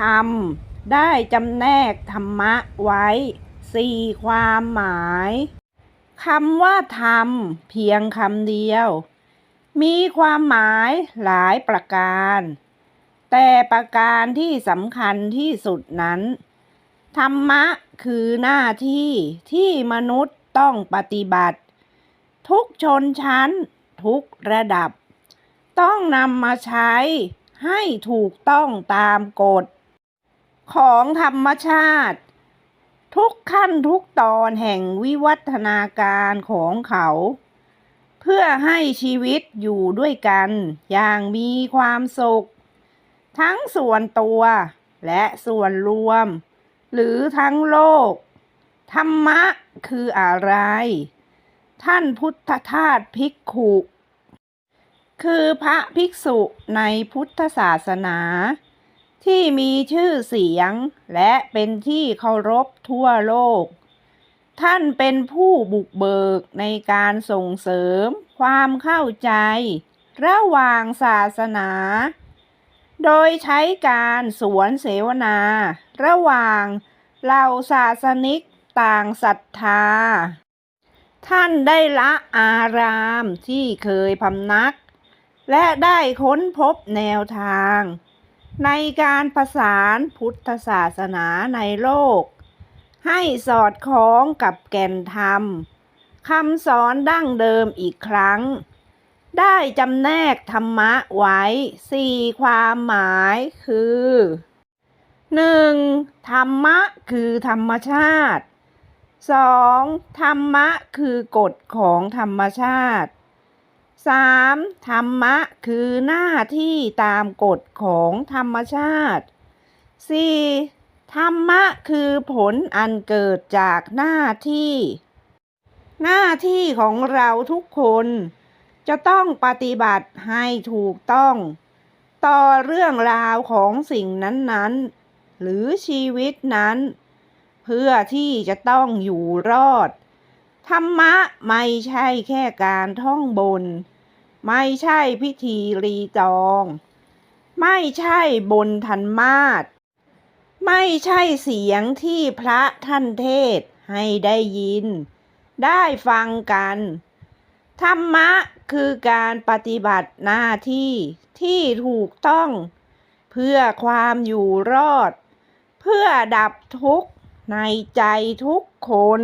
ธรรม ได้จำแนกธรรมะไว้สี่ความหมายคำว่าธรรม เพียงคำเดียว มีความหมายหลายประการ แต่ประการที่สำคัญที่สุดนั้น ธรรมะคือหน้าที่ที่มนุษย์ต้องปฏิบัติ ทุกชนชั้น ทุกระดับ ต้องนำมาใช้ให้ถูกต้องตามกฎ ของธรรมชาติ ทุกขั้นทุกตอนแห่งวิวัฒนาการของเขา เพื่อให้ชีวิตอยู่ด้วยกัน อย่างมีความสุข ทั้งส่วนตัวและส่วนรวม หรือทั้งโลก ธรรมะคืออะไร ท่านพุทธทาสภิกขุคือพระภิกษุในพุทธศาสนา ที่มีชื่อเสียงและเป็นที่เคารพทั่วโลก ท่านเป็นผู้บุกเบิกในการส่งเสริมความเข้าใจ ระหว่างศาสนา โดยใช้การสวนเสวนา ระหว่างเหล่าศาสนิกต่างศรัทธา ท่านได้ละอารามที่เคยพำนัก และได้ค้นพบแนวทาง ในการประสานพุทธศาสนาในโลก ให้สอดคล้องกับแก่นธรรมคำสอนดั้งเดิมอีกครั้ง ได้จำแนกธรรมะไว้สี่ความหมายคือ 1. ธรรมะคือธรรมชาติ 2. ธรรมะคือกฎของธรรมชาติ 3. ธรรมะคือหน้าที่ตามกฎของธรรมชาติ 4. ธรรมะคือผลอันเกิดจากหน้าที่ หน้าที่ของเราทุกคน จะต้องปฏิบัติให้ถูกต้อง ต่อเรื่องราวของสิ่งนั้นๆ หรือชีวิตนั้น เพื่อที่จะต้องอยู่รอด ธรรมะไม่ใช่แค่การท่องบน ไม่ใช่พิธีรีจอง ไม่ใช่บนทันมาศไม่ใช่เสียงที่พระท่านเทศให้ได้ยิน ได้ฟังกัน ธรรมะคือการปฏิบัติหน้าที่ที่ถูกต้อง เพื่อความอยู่รอด เพื่อดับทุกข์ในใจทุกคน